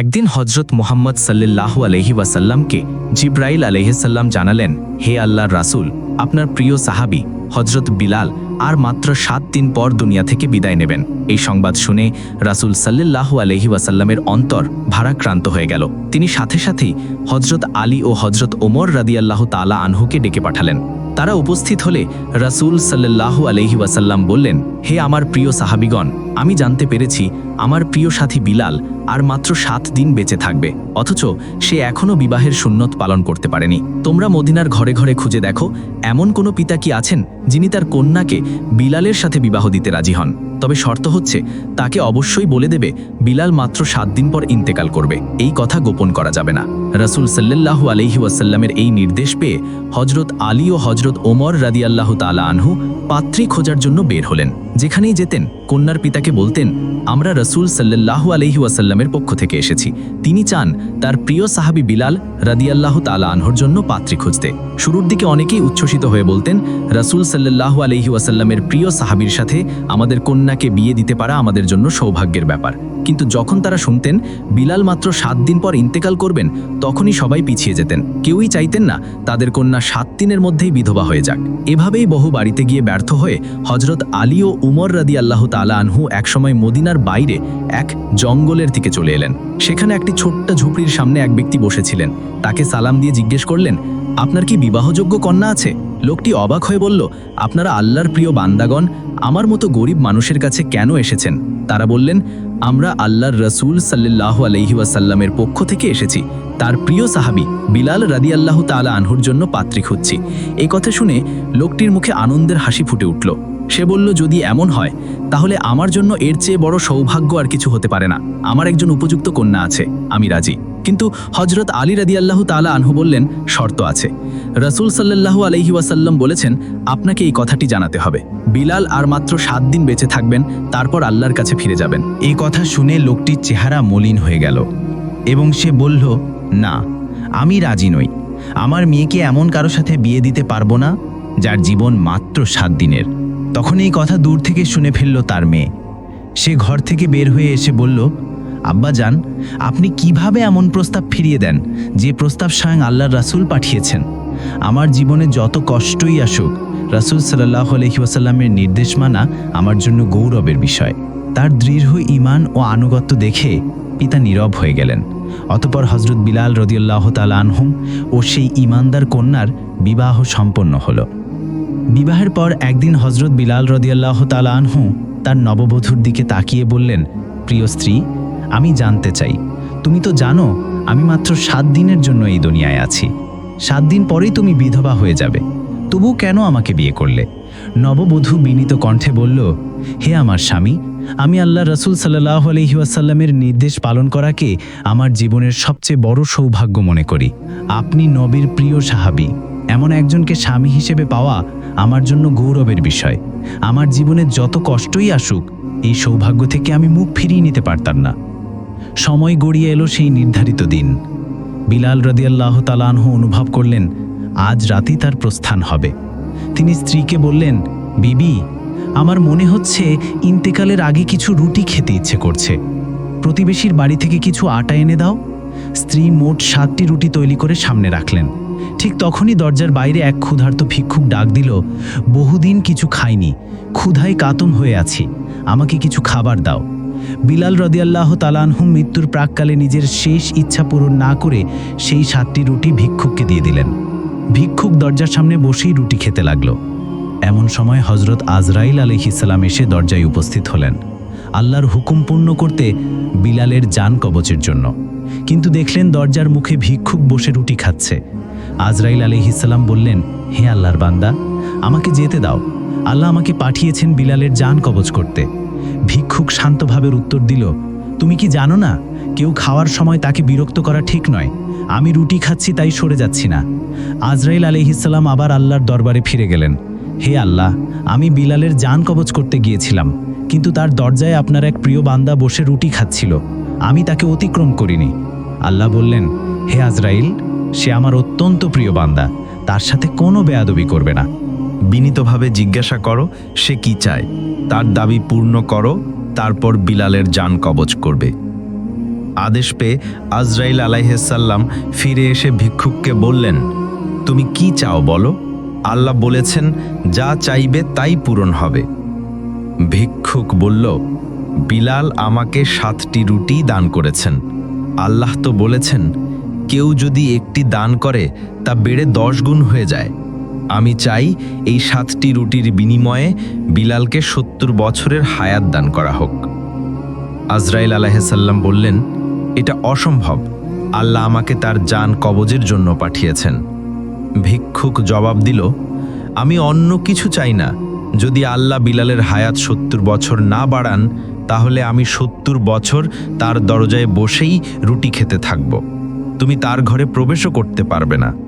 একদিন হজরত মোহাম্মদ সাল্লাল্লাহু আলহি ওয়াসাল্লামকে জিব্রাইল আলহিসাল্লাম জানালেন, হে আল্লাহর রাসূল, আপনার প্রিয় সাহাবী হজরত বিলাল, আর মাত্র সাত দিন পর দুনিয়া থেকে বিদায় নেবেন। এই সংবাদ শুনে রাসূল সাল্লাল্লাহু আলহি ওয়াসাল্লামের অন্তর ভারাক্রান্ত হয়ে গেল। তিনি সাথে সাথেই হজরত আলী ও হজরত ওমর রাদিয়াল্লাহু তালা আনহুকে ডেকে পাঠালেন। তারা উপস্থিত হলে রাসূল সাল্লাল্লাহু আলহি ওয়াসাল্লাম বললেন, হে আমার প্রিয় সাহাবিগণ আমি জানতে পেরেছি আমার প্রিয় সাথী বিলাল আর মাত্র সাত দিন বেঁচে থাকবে। অথচ সে এখনও বিবাহের সুন্নত পালন করতে পারেনি। তোমরা মদিনার ঘরে ঘরে খুঁজে দেখো, এমন কোনো পিতা কি আছেন যিনি তার কন্যাকে বিলালের সাথে বিবাহ দিতে রাজি হন। তবে শর্ত হচ্ছে, তাকে অবশ্যই বলে দেবে, বিলাল মাত্র সাত দিন পর ইন্তেকাল করবে। এই কথা গোপন করা যাবে না। রাসুল সাল্লাল্লাহু আলহি ওয়াসাল্লামের এই নির্দেশ পেয়ে হজরত আলী ও হজরত ওমর রাদিয়াল্লাহু তালা আনহু পাত্রী খোঁজার জন্য বের হলেন। যেখানেই যেতেন, কন্যার পিতাকে বলতেন, আমরা রসুল সাল্লাহ আলহি ওয়াসাল্লামের পক্ষ থেকে এসেছি। তিনি চান তার প্রিয় সাহাবি বিলাল রাদিয়াল্লাহ তালা আনহর জন্য পাত্রী খুঁজতে। শুরুর দিকে অনেকেই উচ্ছ্বসিত হয়ে বলতেন, রসুল সাল্লাহ আলহি ওয়াসাল্লামের প্রিয় সাহাবির সাথে আমাদের কন্যাকে বিয়ে দিতে পারা আমাদের জন্য সৌভাগ্যের ব্যাপার। কিন্তু যখন তারা শুনতেন, বিলাল মাত্র সাত দিন পর ইন্তেকাল করবেন, তখনই সবাই পিছিয়ে যেতেন। কেউই চাইতেন না তাদের কন্যা সাত দিনের মধ্যেই বিধবা হয়ে যাক। এভাবেই বহু বাড়িতে গিয়ে ব্যর্থ হয়ে হজরত আলী ও উমর রাদি আল্লাহ তালা আনহু একসময় মদিনার বাইরে এক জঙ্গলের দিকে চলে এলেন। সেখানে একটি ছোট্ট ঝুপড়ির সামনে এক ব্যক্তি বসেছিলেন। তাকে সালাম দিয়ে জিজ্ঞেস করলেন, আপনার কি বিবাহযোগ্য কন্যা আছে? লোকটি অবাক হয়ে বলল, আপনারা আল্লাহর প্রিয় বান্দাগণ, আমার মতো গরিব মানুষের কাছে কেন এসেছেন? তারা বললেন আমরা আল্লাহর রসুল সাল্লাহ আলহি ওয়াসাল্লামের পক্ষ থেকে এসেছি। তার প্রিয় সাহাবি বিলাল রাদি আল্লাহ তালা আনহুর জন্য পাত্রী খুঁজছি। এই কথা শুনে লোকটির মুখে আনন্দের হাসি ফুটে উঠল। সে বলল, যদি এমন হয়, তাহলে আমার জন্য এর চেয়ে বড় সৌভাগ্য আর কিছু হতে পারে না। আমার একজন উপযুক্ত কন্যা আছে, আমি রাজি। কিন্তু হজরত আলী রাদি আল্লাহ তালা আনহু বললেন, শর্ত আছে। রসুল সাল্লাহু আলহি ওয়াসাল্লাম বলেছেন, আপনাকে এই কথাটি জানাতে হবে। বিলাল আর মাত্র সাত দিন বেঁচে থাকবেন, তারপর আল্লাহর কাছে ফিরে যাবেন। এই কথা শুনে লোকটির চেহারা মলিন হয়ে গেল এবং সে বলল, না, আমি রাজি নই। আমার মেয়েকে এমন কারও সাথে বিয়ে দিতে পারব না, যার জীবন মাত্র সাত দিনের। তখন এই কথা দূর থেকে শুনে ফেলল তার মেয়ে। সে ঘর থেকে বের হয়ে এসে বলল, আব্বা যান আপনি কীভাবে এমন প্রস্তাব ফিরিয়ে দেন, যে প্রস্তাব স্বয়ং আল্লাহর রাসূল পাঠিয়েছেন? আমার জীবনে যত কষ্টই আসুক, রাসূল সাল্লাহ আলহিউসাল্লামের নির্দেশ মানা আমার জন্য গৌরবের বিষয়। তার দৃঢ় ইমান ও আনুগত্য দেখে পিতা নীরব হয়ে গেলেন। অতপর হজরত বিলাল রদিউল্লাহ তাল আনহুম ও সেই ইমানদার কন্যার বিবাহ সম্পন্ন হল। বিবাহের পর একদিন হজরত বিলাল রদিয়াল্লাহ তাল আনহু তার নববধূর দিকে তাকিয়ে বললেন, প্রিয় স্ত্রী, আমি জানতে চাই। তুমি তো জানো, আমি মাত্র সাত দিনের জন্য এই দুনিয়ায় আছি। সাত দিন পরেই তুমি বিধবা হয়ে যাবে। তবু কেন আমাকে বিয়ে করলে? নববধূ বিনীত কণ্ঠে বলল, হে আমার স্বামী, আমি আল্লাহ রসুল সাল্লাহ আলহিউসাল্লামের নির্দেশ পালন করাকে আমার জীবনের সবচেয়ে বড় সৌভাগ্য মনে করি। আপনি নবীর প্রিয় সাহাবী। এমন একজনকে স্বামী হিসেবে পাওয়া আমার জন্য গৌরবের বিষয়। আমার জীবনে যত কষ্টই আসুক, এই সৌভাগ্য থেকে আমি মুখ ফিরিয়ে নিতে পারতাম না। সময় গড়িয়ে এলো সেই নির্ধারিত দিন। বিলাল রদিয়াল্লাহ তালানহু অনুভব করলেন, আজ রাতেই তার প্রস্থান হবে। তিনি স্ত্রীকে বললেন, বিবি, আমার মনে হচ্ছে ইন্তেকালের আগে কিছু রুটি খেতে ইচ্ছে করছে। প্রতিবেশীর বাড়ি থেকে কিছু আটা এনে দাও। স্ত্রী মোট সাতটি রুটি তৈরি করে সামনে রাখলেন। ঠিক তখনই দরজার বাইরে এক ক্ষুধার্ত ভিক্ষুক ডাক দিল, বহুদিন কিছু খাইনি, ক্ষুধায় কাতম হয়ে আছি, আমাকে কিছু খাবার দাও। বিলাল রদিয়াল্লাহ তালানহুম মৃত্যুর প্রাককালে নিজের শেষ ইচ্ছা পূরণ না করে সেই সাতটি রুটি ভিক্ষুককে দিয়ে দিলেন। ভিক্ষুক দরজার সামনে বসেই রুটি খেতে লাগল। এমন সময় হজরত আজরাইল আলহিসাল্লাম এসে দরজায় উপস্থিত হলেন। আল্লাহর হুকুম পূর্ণ করতে বিলালের যান কবচের জন্য। কিন্তু দেখলেন দরজার মুখে ভিক্ষুক বসে রুটি খাচ্ছে। আজরাইল আলহিসাল্লাম বললেন, হে আল্লাহর বান্দা, আমাকে যেতে দাও। আল্লাহ আমাকে পাঠিয়েছেন বিলালের যান কবচ করতে। ভিক্ষুক শান্তভাবের উত্তর দিল, তুমি কি জানো না, কেউ খাওয়ার সময় তাকে বিরক্ত করা ঠিক নয়। আমি রুটি খাচ্ছি, তাই সরে যাচ্ছি না। আজরাইল আলহিসাল্লাম আবার আল্লাহর দরবারে ফিরে গেলেন। হে আল্লাহ, আমি বিলালের যান কবচ করতে গিয়েছিলাম, কিন্তু তার দরজায় আপনার এক প্রিয় বান্দা বসে রুটি খাচ্ছিল। আমি তাকে অতিক্রম করিনি। আল্লাহ বললেন, হে আজরাইল, সে আমার অত্যন্ত প্রিয় বান্দা, তার সাথে কোনো বেয়াদবি করবে না। বিনীতভাবে জিজ্ঞাসা করো, সে কি চায়? তার দাবি পূর্ণ করো, তারপর বিলালের যান কবচ করবে। আদেশ পেয়ে আজরাইল আলাইহাল্লাম ফিরে এসে ভিক্ষুককে বললেন, তুমি কি চাও বলো? আল্লাহ বলেছেন, যা চাইবে তাই পূরণ হবে। ভিক্ষুক বলল, বিলাল আমাকে সাতটি রুটি দান করেছেন। আল্লাহ তো বলেছেন, কেউ যদি একটি দান করে, তা বেড়ে দশ গুণ হয়ে যায়। আমি চাই এই সাতটি রুটির বিনিময়ে বিলালকে সত্তর বছরের হায়াত দান করা হোক। আজরাইল আলাহিসাল্লাম বললেন, এটা অসম্ভব। আল্লাহ আমাকে তার যান কবজের জন্য পাঠিয়েছেন। ভিক্ষুক জবাব দিল, আমি অন্য কিছু চাই না। যদি আল্লাহ বিলালের হায়াত সত্তর বছর না বাড়ান, তাহলে আমি সত্তর বছর তার দরজায় বসেই রুটি খেতে থাকব। তুমি তার ঘরে প্রবেশও করতে পারবে না।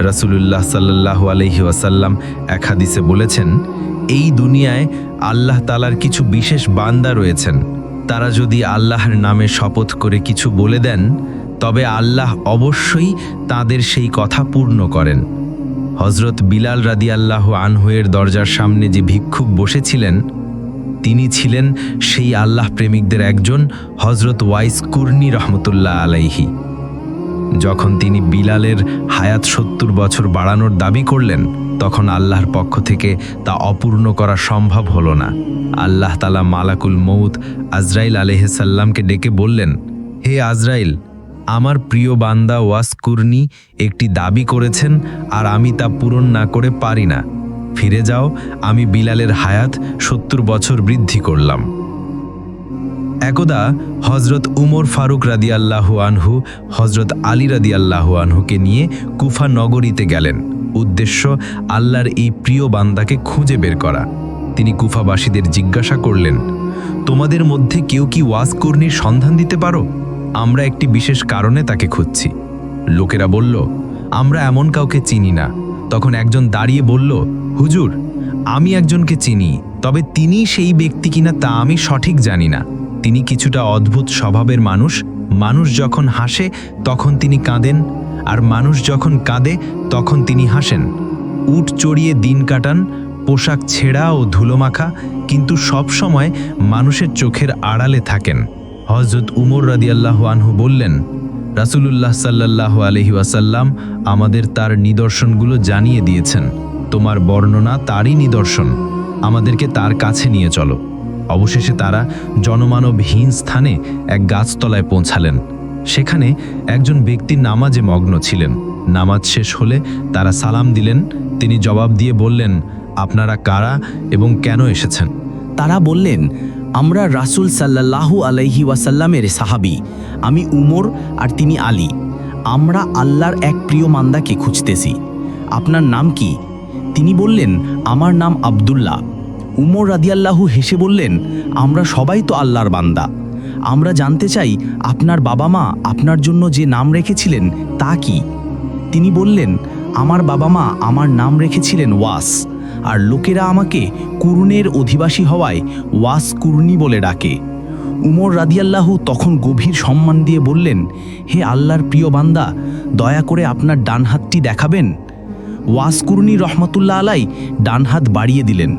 রাসূলুল্লাহ সাল্লাহ আলহি ওয়াসাল্লাম এক হাদিসে বলেছেন, এই দুনিয়ায় আল্লাহ তালার কিছু বিশেষ বান্দা রয়েছেন। তারা যদি আল্লাহর নামে শপথ করে কিছু বলে দেন, তবে আল্লাহ অবশ্যই তাদের সেই কথা পূর্ণ করেন। হজরত বিলাল রাদি আল্লাহ আনহুয়ের দরজার সামনে যে ভিক্ষুক বসেছিলেন, তিনি ছিলেন সেই আল্লাহ প্রেমিকদের একজন হজরত ওয়াইস কুর্নি রহমতুল্লাহ আলাইহি। যখন তিনি বিলালের হায়াত সত্তর বছর বাড়ানোর দাবি করলেন, তখন আল্লাহর পক্ষ থেকে তা অপূর্ণ করা সম্ভব হল না। আল্লাহ তালা মালাকুল মৌত আজরাইল আলহিসাল্লামকে ডেকে বললেন, হে আজরাইল, আমার প্রিয় বান্দা ওয়াসকুর্নি একটি দাবি করেছেন আর আমি তা পূরণ না করে পারি না। ফিরে যাও, আমি বিলালের হায়াত সত্তর বছর বৃদ্ধি করলাম। একদা হজরত উমর ফারুক রাদিয়াল্লাহু আনহু হজরত আলী রাদিয়াল্লাহু আনহুকে নিয়ে কুফা নগরীতে গেলেন। উদ্দেশ্য, আল্লাহর এই প্রিয় বান্দাকে খুঁজে বের করা। তিনি কুফাবাসীদের জিজ্ঞাসা করলেন, তোমাদের মধ্যে কেউ কি ওয়াজ কর্ণীর সন্ধান দিতে পারো? আমরা একটি বিশেষ কারণে তাকে খুঁজছি। লোকেরা বলল, আমরা এমন কাউকে চিনি না। তখন একজন দাঁড়িয়ে বলল, হুজুর, আমি একজনকে চিনি, তবে তিনি সেই ব্যক্তি কিনা তা আমি সঠিক জানি না। তিনি কিছুটা অদ্ভুত স্বভাবের মানুষ। মানুষ যখন হাসে, তখন তিনি কাঁদেন, আর মানুষ যখন কাঁদে, তখন তিনি হাসেন। উট চড়িয়ে দিন কাটান, পোশাক ছেঁড়া ও ধুলোমাখা কিন্তু সব সময় মানুষের চোখের আড়ালে থাকেন। হজরত উমর রাদিয়াল্লাহু আনহু বললেন, রাসূলুল্লাহ সাল্লাল্লাহু আলহি ওয়াসাল্লাম আমাদের তার নিদর্শনগুলো জানিয়ে দিয়েছেন। তোমার বর্ণনা তারই নিদর্শন। আমাদেরকে তার কাছে নিয়ে চলো। অবশেষে তারা জনমানবহীন স্থানে এক গাছতলায় পৌঁছালেন। সেখানে একজন ব্যক্তি নামাজে মগ্ন ছিলেন। নামাজ শেষ হলে তারা সালাম দিলেন। তিনি জবাব দিয়ে বললেন, আপনারা কারা এবং কেন এসেছেন? তারা বললেন, আমরা রাসূল সাল্লাল্লাহু আলাইহি ওয়াসাল্লামের সাহাবি। আমি উমর আর তিনি আলী। আমরা আল্লাহর এক প্রিয় মান্দাকে খুঁজতেছি। আপনার নাম কি? তিনি বললেন, আমার নাম আব্দুল্লাহ। উমর রাদিয়াল্লাহু হেসে বললেন, আমরা সবাই তো আল্লাহর বান্দা। আমরা জানতে চাই, আপনার বাবা মা আপনার জন্য যে নাম রেখেছিলেন তা কি? তিনি বললেন, আমার বাবা মা আমার নাম রেখেছিলেন ওয়াস, আর লোকেরা আমাকে কুরুনের অধিবাসী হওয়ায় ওয়াস কুরুনি বলে ডাকে। উমর রাদিয়াল্লাহু তখন গভীর সম্মান দিয়ে বললেন, হে আল্লাহর প্রিয় বান্দা, দয়া করে আপনার ডান হাতটি দেখাবেন? ওয়াস কুরুনি রহমতুল্লাহ আলাই ডান হাত বাড়িয়ে দিলেন।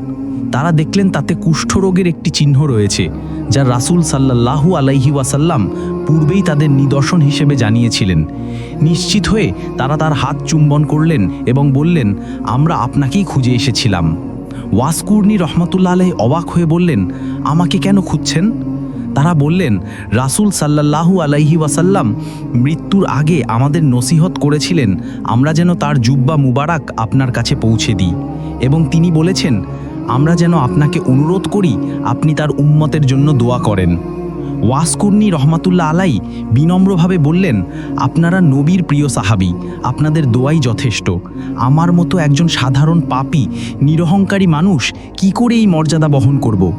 তারা দেখলেন তাতে কুষ্ঠরোগের একটি চিহ্ন রয়েছে, যা রাসূল সাল্লাল্লাহু আলাইহি ওয়াসাল্লাম পূর্বেই তাদের নিদর্শন হিসেবে জানিয়েছিলেন। নিশ্চিত হয়ে তারা তার হাত চুম্বন করলেন এবং বললেন, আমরা আপনাকেই খুঁজে এসেছিলাম। ওয়াসকুর্নি রহমতুল্লাহ আলাই অবাক হয়ে বললেন, আমাকে কেন খুঁজছেন? তারা বললেন, রাসূল সাল্লাল্লাহু আলাইহি ওয়াসাল্লাম মৃত্যুর আগে আমাদের নসিহত করেছিলেন, আমরা যেন তার জুব্বা মুবারাক আপনার কাছে পৌঁছে দিই। এবং তিনি বলেছেন আমরা যেন আপনাকে অনুরোধ করি, আপনি তার উম্মতের জন্য দোয়া করেন। ওয়াসকুর্নি রহমাতুল্লাহ আলাই বিনম্রভাবে বললেন, আপনারা নবীর প্রিয় সাহাবি, আপনাদের দোয়াই যথেষ্ট। আমার মতো একজন সাধারণ পাপী, নিরহংকারী মানুষ কি করে এই মর্যাদা বহন করব?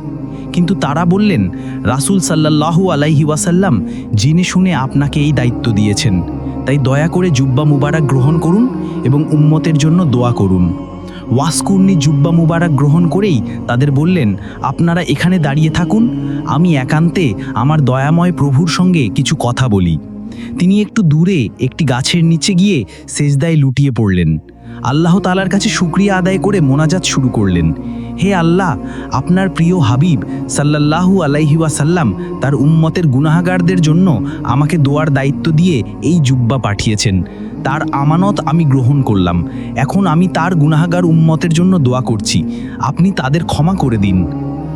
কিন্তু তারা বললেন, রাসূল সাল্লাল্লাহু আলাইহি ওয়াসাল্লাম জেনে শুনে আপনাকে এই দায়িত্ব দিয়েছেন। তাই দয়া করে জুব্বা মুবারক গ্রহণ করুন এবং উম্মতের জন্য দোয়া করুন। ওয়াসকুর্নি জুব্বা মুবারক গ্রহণ করেই তাদের বললেন, আপনারা এখানে দাঁড়িয়ে থাকুন, আমি একান্তে আমার দয়াময় প্রভুর সঙ্গে কিছু কথা বলি। তিনি একটু দূরে একটি গাছের নিচে গিয়ে সেজদায় লুটিয়ে পড়লেন। আল্লাহ তালার কাছে শুক্রিয়া আদায় করে মোনাজাত শুরু করলেন। হে আল্লাহ, আপনার প্রিয় হাবিব সাল্লাল্লাহু আলাইহি ওয়াসাল্লাম তার উম্মতের গুনাহাগারদের জন্য আমাকে দোয়ার দায়িত্ব দিয়ে এই জুব্বা পাঠিয়েছেন। তার আমানত আমি গ্রহণ করলাম। এখন আমি তার গুনাহাগার উম্মতের জন্য দোয়া করছি। আপনি তাদের ক্ষমা করে দিন।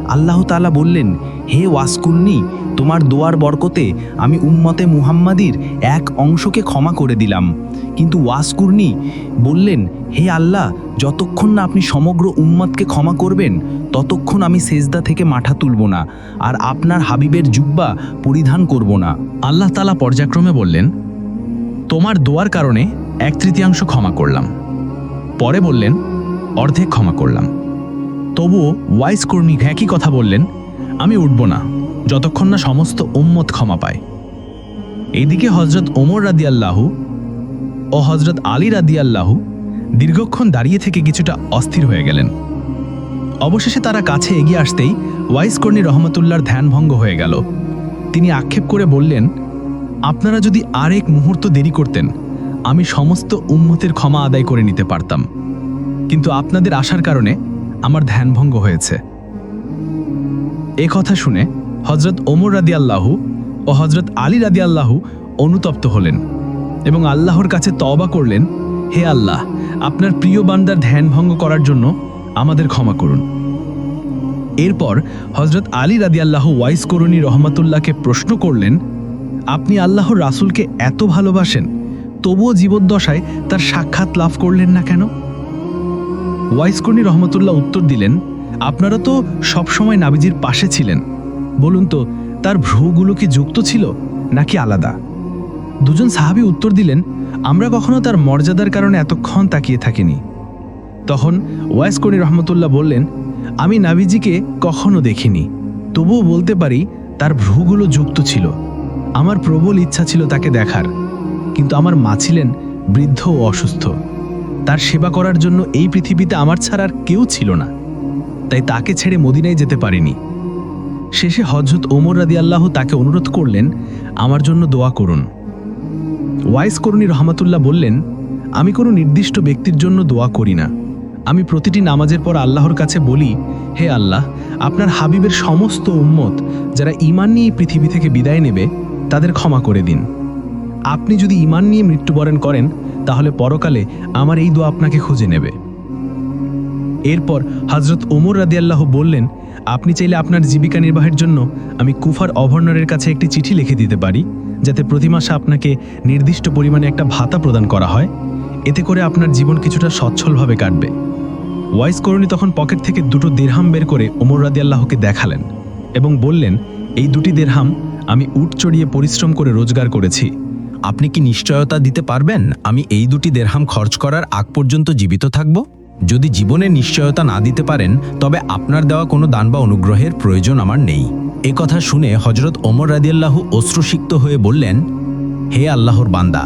আল্লাহ তালা বললেন, হে ওয়াসকুন্নি, তোমার দোয়ার বরকতে আমি উম্মতে মুহাম্মাদির এক অংশকে ক্ষমা করে দিলাম। কিন্তু ওয়াসকুর্নি বললেন, হে আল্লাহ, যতক্ষণ না আপনি সমগ্র উম্মতকে ক্ষমা করবেন, ততক্ষণ আমি সেজদা থেকে মাথা তুলব না, আর আপনার হাবিবের জুব্বা পরিধান করব না। আল্লাহ তালা পর্যায়ক্রমে বললেন তোমার দোয়ার কারণে এক তৃতীয়াংশ ক্ষমা করলাম। পরে বললেন, অর্ধেক ক্ষমা করলাম। তবুও ওয়াইস কর্মী একই কথা বললেন, আমি উঠব না, যতক্ষণ না সমস্ত উম্মত ক্ষমা পায়। এইদিকে হজরত ওমর রাদিয়াল্লাহু ও হজরত আলী রাদিয়াল্লাহু দীর্ঘক্ষণ দাঁড়িয়ে থেকে কিছুটা অস্থির হয়ে গেলেন। অবশেষে তারা কাছে এগিয়ে আসতেই ওয়াইস কর্ণী রহমতুল্লাহর ধ্যানভঙ্গ হয়ে গেল। তিনি আক্ষেপ করে বললেন আপনারা যদি আরেক মুহূর্ত দেরি করতেন, আমি সমস্ত উম্মতের ক্ষমা আদায় করে নিতে পারতাম। কিন্তু আপনাদের আসার কারণে আমার ধ্যানভঙ্গ হয়েছে। এ কথা শুনে হজরত ওমর রাদি আল্লাহু ও হজরত আলী রাদি আল্লাহু অনুতপ্ত হলেন এবং আল্লাহর কাছে তওবা করলেন, হে আল্লাহ, আপনার প্রিয় বান্দার ধ্যানভঙ্গ করার জন্য আমাদের ক্ষমা করুন। এরপর হজরত আলী রাদিয়াল্লাহ ওয়াইস করুণী রহমাতুল্লাহকে প্রশ্ন করলেন আপনি আল্লাহর রাসুলকে এত ভালোবাসেন, তবুও জীবদ্দশায় তার সাক্ষাৎ লাভ করলেন না কেন? ওয়াইস করুণী রহমতুল্লাহ উত্তর দিলেন, আপনারা তো সবসময় নাবিজির পাশে ছিলেন। বলুন তো, তার ভ্রুগুলো কি যুক্ত ছিল নাকি আলাদা? দুজন সাহাবী উত্তর দিলেন, আমরা কখনো তার মর্যাদার কারণে এতক্ষণ তাকিয়ে থাকিনি। তখন ওয়াইস করি রহমতুল্লাহ বললেন, আমি নাবিজিকে কখনো দেখিনি, তবুও বলতে পারি তার ভ্রুগুলো যুক্ত ছিল। আমার প্রবল ইচ্ছা ছিল তাকে দেখার, কিন্তু আমার মা ছিলেন বৃদ্ধ ও অসুস্থ। তার সেবা করার জন্য এই পৃথিবীতে আমার ছাড়া আর কেউ ছিল না। তাই তাকে ছেড়ে মদিনায় যেতে পারিনি। শেষে হজরত ওমর রাদি আল্লাহ তাকে অনুরোধ করলেন, আমার জন্য দোয়া করুন। ওয়াইস করুণী রহমাতুল্লাহ বললেন, আমি কোনো নির্দিষ্ট ব্যক্তির জন্য দোয়া করি না। আমি প্রতিটি নামাজের পর আল্লাহর কাছে বলি, হে আল্লাহ, আপনার হাবিবের সমস্ত উম্মত যারা ইমান নিয়ে পৃথিবী থেকে বিদায় নেবে তাদের ক্ষমা করে দিন। আপনি যদি ইমান নিয়ে মৃত্যুবরণ করেন, তাহলে পরকালে আমার এই দোয়া আপনাকে খুঁজে নেবে। এরপর হজরত ওমর রাদিয়াল্লাহ বললেন, আপনি চাইলে আপনার জীবিকা নির্বাহের জন্য আমি কুফার অভর্ণরের কাছে একটি চিঠি লিখে দিতে পারি, যাতে প্রতি মাসে আপনাকে নির্দিষ্ট পরিমাণে একটা ভাতা প্রদান করা হয়। এতে করে আপনার জীবন কিছুটা সচ্ছলভাবে কাটবে। ওয়াইস করণী তখন পকেট থেকে দুটো দেড়হাম বের করে ওমর রাদিয়াল্লাহকে দেখালেন এবং বললেন, এই দুটি দেরহাম আমি উট চড়িয়ে পরিশ্রম করে রোজগার করেছি। আপনি কি নিশ্চয়তা দিতে পারবেন? আমি এই দুটি দেড়হাম খরচ করার আগ পর্যন্ত জীবিত থাকব? যদি জীবনে নিশ্চয়তা না দিতে পারেন, তবে আপনার দেওয়া কোনো দান বা অনুগ্রহের প্রয়োজন আমার নেই। এ কথা শুনে হজরত ওমর রাদিয়াল্লাহু অশ্রুসিক্ত হয়ে বললেন, হে আল্লাহর বান্দা,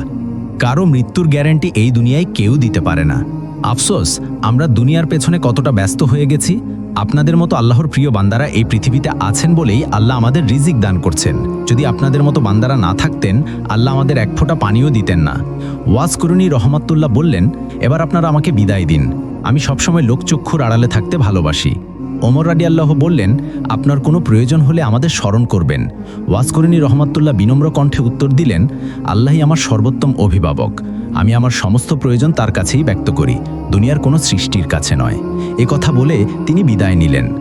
কারও মৃত্যুর গ্যারান্টি এই দুনিয়ায় কেউ দিতে পারে না। আফসোস, আমরা দুনিয়ার পেছনে কতটা ব্যস্ত হয়ে গেছি? আপনাদের মতো আল্লাহর প্রিয় বান্দারা এই পৃথিবীতে আছেন বলেই আল্লাহ আমাদের রিজিক দান করছেন। যদি আপনাদের মতো বান্দারা না থাকতেন, আল্লাহ আমাদের এক ফোঁটা পানিও দিতেন না। ওয়াজ করুনি রহমাতুল্লাহ বললেন, এবার আপনারা আমাকে বিদায় দিন। আমি সবসময় লোকচক্ষুর আড়ালে থাকতে ভালোবাসি। ওমর রাডি আল্লাহ বললেন, আপনার কোনো প্রয়োজন হলে আমাদের স্মরণ করবেন। ওয়াসকরিনী রহমাতুল্লাহ বিনম্র কণ্ঠে উত্তর দিলেন, আল্লাহই আমার সর্বোত্তম অভিভাবক। আমি আমার সমস্ত প্রয়োজন তার কাছেই ব্যক্ত করি। দুনিয়ার কোনো সৃষ্টির কাছে নয়। এ কথা বলে তিনি বিদায় নিলেন।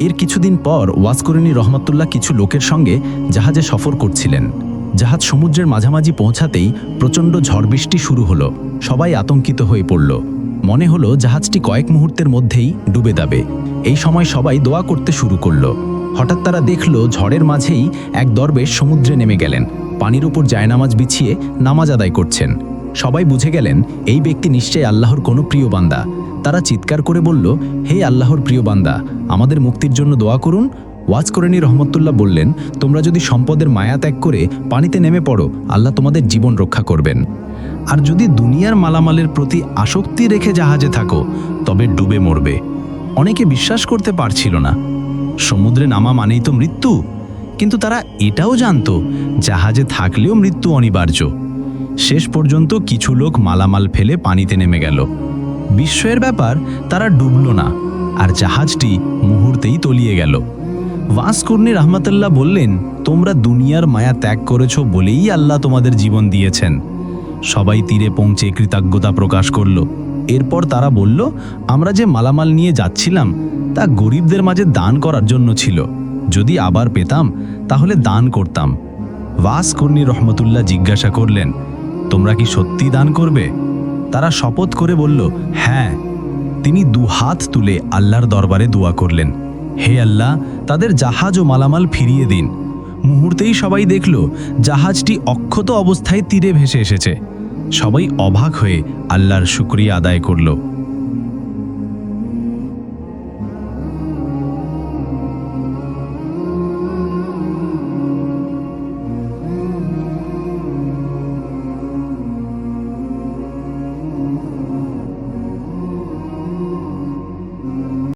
এর কিছুদিন পর ওয়াসকরিনী রহমাতুল্লাহ কিছু লোকের সঙ্গে জাহাজে সফর করছিলেন। জাহাজ সমুদ্রের মাঝামাঝি পৌঁছাতেই প্রচণ্ড ঝড় বৃষ্টি শুরু হলো। সবাই আতঙ্কিত হয়ে পড়ল। মনে হলো জাহাজটি কয়েক মুহূর্তের মধ্যেই ডুবে যাবে। এই সময় সবাই দোয়া করতে শুরু করল। হঠাৎ তারা দেখল ঝড়ের মাঝেই এক দরবেশ সমুদ্রে নেমে গেলেন। পানির উপর জায়নামাজ বিছিয়ে নামাজ আদায় করছেন। সবাই বুঝে গেলেন, এই ব্যক্তি নিশ্চয়ই আল্লাহর কোনো প্রিয় বান্দা। তারা চিৎকার করে বলল, হে আল্লাহর প্রিয় বান্দা, আমাদের মুক্তির জন্য দোয়া করুন। ওয়াজ করেনি রহমতুল্লাহ বললেন, তোমরা যদি সম্পদের মায়া ত্যাগ করে পানিতে নেমে পড়ো, আল্লাহ তোমাদের জীবন রক্ষা করবেন। আর যদি দুনিয়ার মালামালের প্রতি আসক্তি রেখে জাহাজে থাকো, তবে ডুবে মরবে। অনেকে বিশ্বাস করতে পারছিল না। সমুদ্রে নামা মানেই তো মৃত্যু। কিন্তু তারা এটাও জানতো, জাহাজে থাকলেও মৃত্যু অনিবার্য। শেষ পর্যন্ত কিছু লোক মালামাল ফেলে পানিতে নেমে গেল। বিস্ময়ের ব্যাপার, তারা ডুবল না, আর জাহাজটি মুহূর্তেই তলিয়ে গেল। ভাস্কর্ণী রহমতুল্লাহ বললেন, তোমরা দুনিয়ার মায়া ত্যাগ করেছ বলেই আল্লাহ তোমাদের জীবন দিয়েছেন। সবাই তীরে পৌঁছে কৃতজ্ঞতা প্রকাশ করল। এরপর তারা বলল, আমরা যে মালামাল নিয়ে যাচ্ছিলাম, তা গরিবদের মাঝে দান করার জন্য ছিল। যদি আবার পেতাম, তাহলে দান করতাম। ভাস্কর্ণী রহমতুল্লাহ জিজ্ঞাসা করলেন, তোমরা কি সত্যি দান করবে? তারা শপথ করে বলল হ্যাঁ। তিনি দু হাত তুলে আল্লাহর দরবারে দোয়া করলেন, হে আল্লাহ, তাদের জাহাজ ও মালামাল ফিরিয়ে দিন। মুহূর্তেই সবাই দেখল, জাহাজটি অক্ষত অবস্থায় তীরে ভেসে এসেছে। সবাই অবাক হয়ে আল্লাহর শুক্রিয়া আদায় করল।